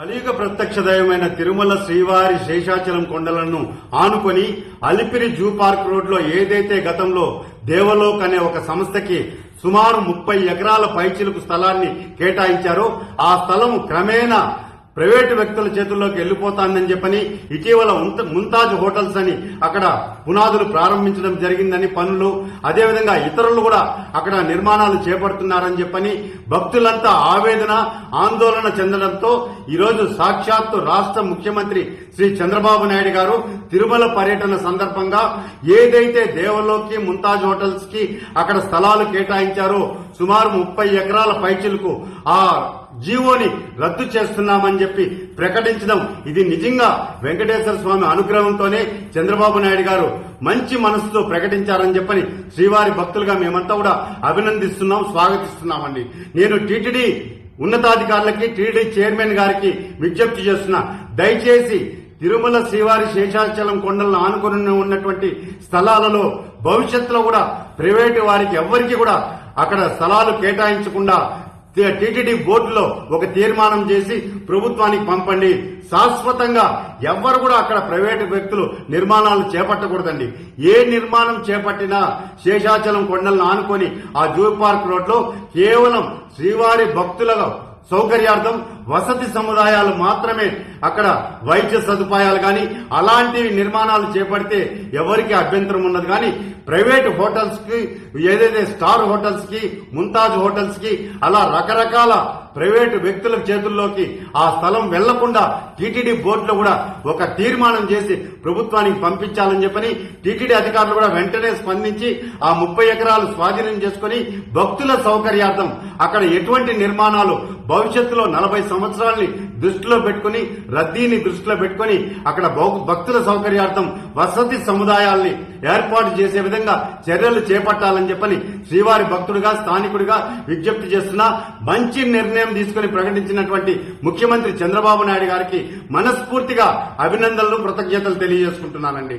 కలియుగ ప్రత్యక్ష దైవమైన తిరుమల శ్రీవారి శేషాచలం కొండలను ఆనుకొని అలిపిరి జూ పార్క్ రోడ్లో ఏదైతే గతంలో దేవలోక్ అనే ఒక సంస్థకి సుమారు ముప్పై ఎకరాల పైచిలకు స్థలాన్ని కేటాయించారో ఆ స్థలం క్రమేణా ప్రైవేటు వ్యక్తుల చేతుల్లోకి వెళ్ళిపోతానని చెప్పని ఇటీవల ముంతాజ్ హోటల్స్ అని అక్కడ పునాదులు ప్రారంభించడం జరిగిందని పనులు అదేవిధంగా ఇతరులు కూడా అక్కడ నిర్మాణాలు చేపడుతున్నారని చెప్పని భక్తులంతా ఆవేదన ఆందోళన చెందడంతో ఈరోజు సాక్షాత్తు రాష్ట్ర ముఖ్యమంత్రి శ్రీ చంద్రబాబు నాయుడు గారు తిరుమల పర్యటన సందర్భంగా ఏదైతే దేవలోకి ముంతాజ్ హోటల్స్కి అక్కడ స్థలాలు కేటాయించారో సుమారు ముప్పై ఎకరాల పైచిలకు ఆ జీవోని రద్దు చేస్తున్నామని చెప్పి ప్రకటించడం ఇది నిజంగా వెంకటేశ్వర స్వామి అనుగ్రహంతోనే చంద్రబాబు నాయుడు గారు మంచి మనసుతో ప్రకటించారని చెప్పని శ్రీవారి భక్తులుగా మేమంతా కూడా అభినందిస్తున్నాం స్వాగతిస్తున్నామండి. నేను టీటీడీ ఉన్నతాధికారులకి టీడీ చైర్మన్ గారికి విజ్ఞప్తి చేస్తున్నా దయచేసి తిరుమల శ్రీవారి శేషాచలం కొండలను ఆనుకుని ఉన్నటువంటి స్థలాలలో భవిష్యత్తులో కూడా ప్రైవేటు వారికి ఎవ్వరికి కూడా అక్కడ స్థలాలు కేటాయించకుండా టీటీడీ బోర్డులో ఒక తీర్మానం చేసి ప్రభుత్వానికి పంపండి. శాశ్వతంగా ఎవ్వరు కూడా అక్కడ ప్రైవేటు వ్యక్తులు నిర్మాణాలు చేపట్టకూడదండి. ఏ నిర్మాణం చేపట్టినా శేషాచలం కొండలను ఆనుకొని ఆ జూ పార్క్ రోడ్లో కేవలం శ్రీవారి భక్తుల సౌకర్యార్థం వసతి సముదాయాలు మాత్రమే అక్కడ వైద్య సదుపాయాలు కానీ అలాంటివి నిర్మాణాలు చేపడితే ఎవరికి అభ్యంతరం ఉన్నది కానీ ప్రైవేట్ హోటల్స్కి ఏదైతే స్టార్ హోటల్స్కి ముంతాజ్ హోటల్స్కి అలా రకరకాల ప్రైవేటు వ్యక్తుల చేతుల్లోకి ఆ స్థలం వెళ్ళకుండా టీటీడీ బోర్డులో కూడా ఒక తీర్మానం చేసి ప్రభుత్వానికి పంపించాలని చెప్పని టీటీడీ అధికారులు కూడా వెంటనే స్పందించి ఆ ముప్పై ఎకరాలు స్వాధీనం చేసుకుని భక్తుల సౌకర్యార్థం అక్కడ ఎటువంటి నిర్మాణాలు భవిష్యత్తులో నలభై సంవత్సరాలని దృష్టిలో పెట్టుకుని రద్దీని దృష్టిలో పెట్టుకుని అక్కడ భౌ- భక్తుల సౌకర్యార్థం వసతి సముదాయాల్ని ఏర్పాటు చేసే విధంగా చర్యలు చేపట్టాలని చెప్పని శ్రీవారి భక్తుడిగా స్థానికుడిగా విజ్ఞప్తి చేస్తున్నా మంచి నిర్ణయం నిర్ణయం తీసుకుని ప్రకటించినటువంటి ముఖ్యమంత్రి చంద్రబాబు నాయుడు గారికి మనస్ఫూర్తిగా అభినందనలు కృతజ్ఞతలు తెలియజేసుకుంటున్నానండి.